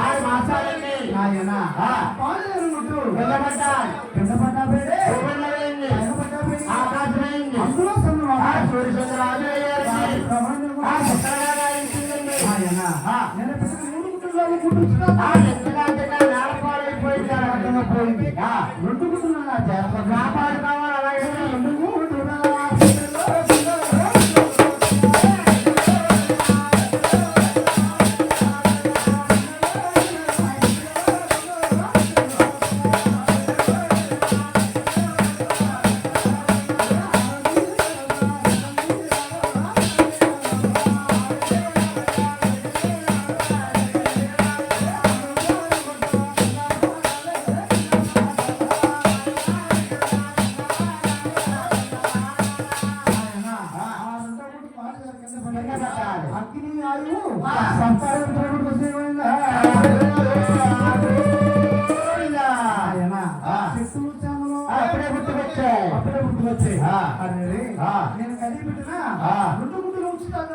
ఆరు మాసాలండి ఆయన పాలు పెరుగుతూ వెళ్ళబడ్డా వెళ్ళబడ్డా పేరే ನೆನಪಿಸಿದ అగ్ని ఆరు సంసారం చెట్టులు చామలు నేను కలిగి పెట్టినా ఉంచుతాను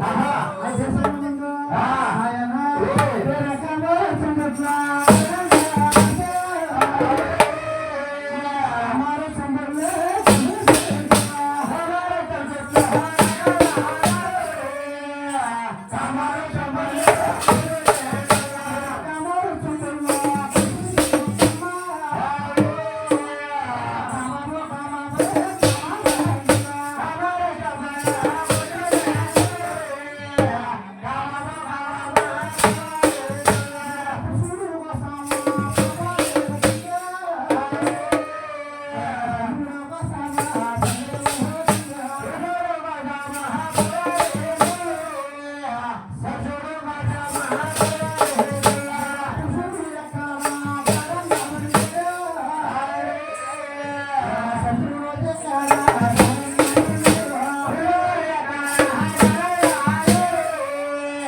Aha.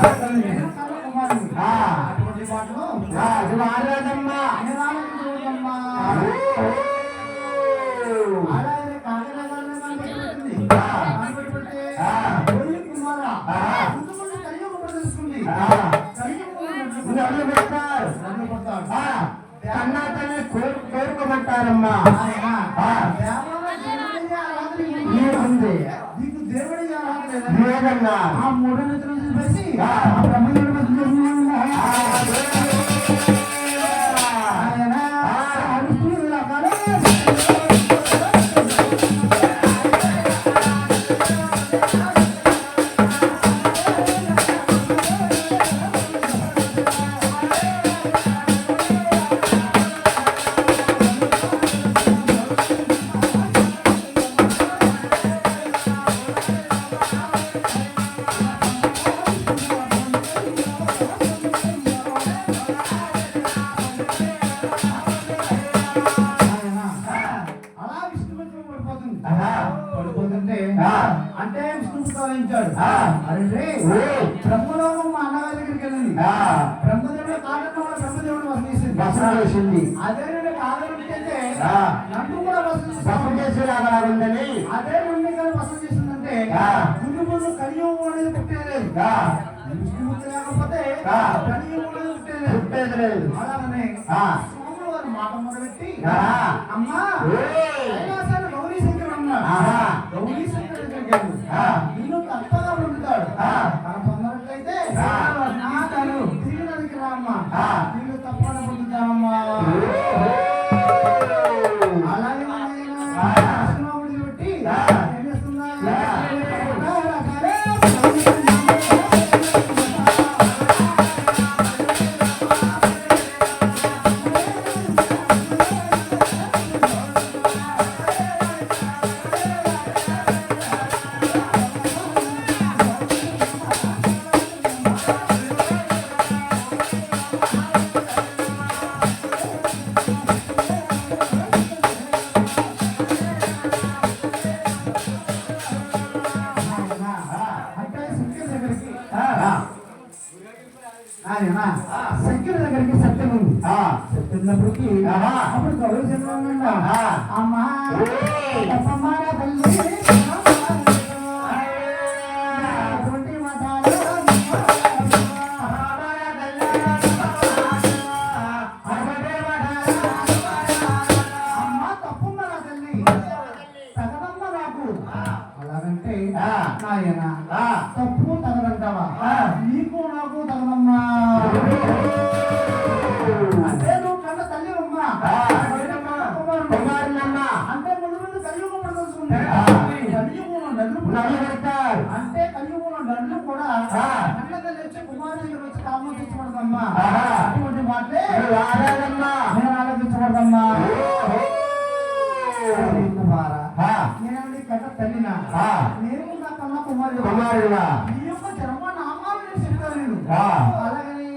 Hallelujah. చేసింది బ్రహ్మదేవుడు కాదంటే బ్రహ్మదేవుడు వసతి చేసింది. వసతి చేసింది అదే కాదం ఉందని అదే నుండి వసతి చేసిందంటే ముందు ముందు కలియుగం అనేది పుట్టేది విష్ణుమూర్తి లేకపోతే కలియుగం అనేది పుట్టేది పుట్టేది లేదు అలానే స్వాములు మాట మొదలెట్టి అమ్మా గౌరీ శంకర్ అమ్మ గౌరీ శంకర్ చెప్తున్నప్పటికీ అప్పుడు గౌరవ చంద్రబాబు అమ్మా. తప్పమ్మారా తల్లి అంటే కలియుగంలో నన్ను కూడా నన్న వచ్చి కుమారులు వచ్చి ఆమోదించబడదమ్మా. అటువంటి మాటలే నేను ఆలోచించబడదమ్మా నేను నా కన్న ఈ యొక్క జన్మ నామాలు చెప్తాను నేను అలాగని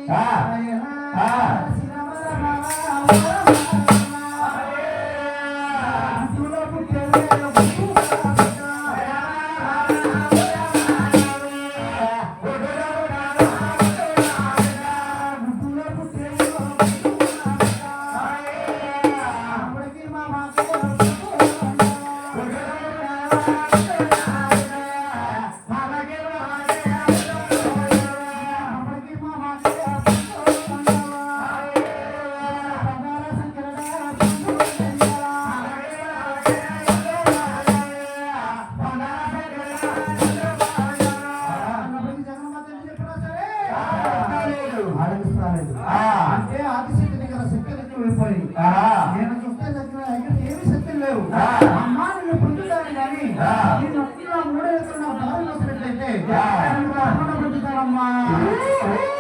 Ah!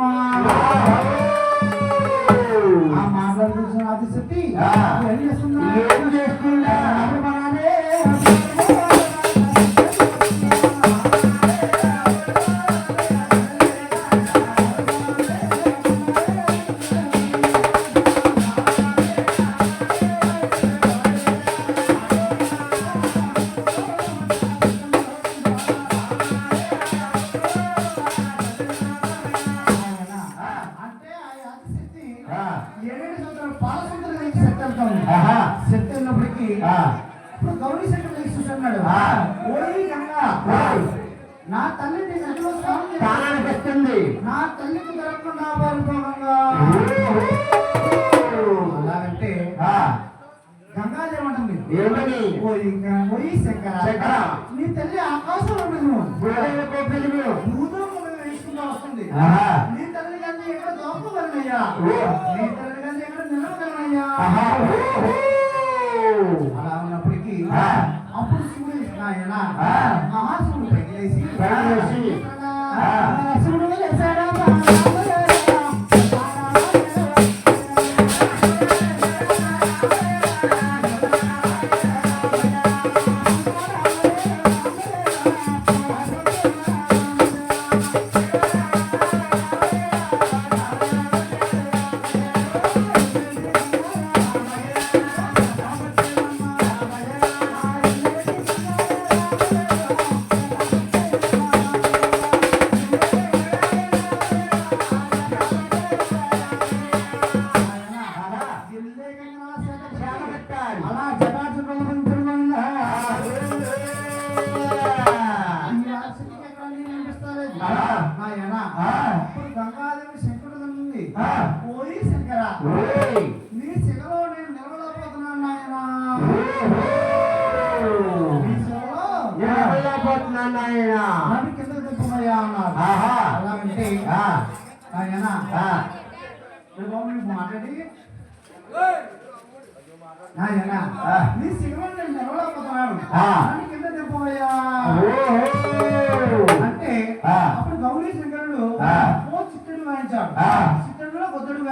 పొందుతావమ్మా ఆ. మాటలు చూసిన చేస్తున్నా ఏం చేస్తున్నా? గంగా ఓయ్. నా తల్లి నీ గదిలో స్నానం చేసి- ప్రాణానికిస్తుంది. నా తల్లికి దొరకకుండా పాల్గొనగా అలాగంటే గంగా ఏమంటుంది ఏమని ఓయి ఓయి శంకర. శంకర. నీ తల్లి ఆకాశంలో గుడ్డలు కోపిలిమి. భూతంలో వేసుకుంటూ వస్తుంది. నీ తల్లి కంటే ఎక్కడ దోపగలనయ్యా. నీ తల్లి కంటే ఎక్కడ నిలవగలనయ్యా. అలా ఉన్నప్పటికీ ఆ. అప్పుడు శివుడు ఆయన ఆ. మహాశివుడు పైకి లేచి పైకి లేచి, ఆ. అప్పుడు గంగాదేవి శంకరుడు ఉంది ఆ. పోయి శంకర ఓయ్. నీ శిలలో నేను నిలవలేకపోతున్నాను నాయన. నీ శిలలో నిలబడలేకపోతున్నాను నాయనా. నన్ను కింద దింపమయ్యా అన్నారు ఆ. ఆయన ఆ. మాట్లాడి ఆయన ఆ. నీ శిలలో నేను నిలవలేకపోతున్నాను ఆ. నన్ను కింద దింపమయ్యా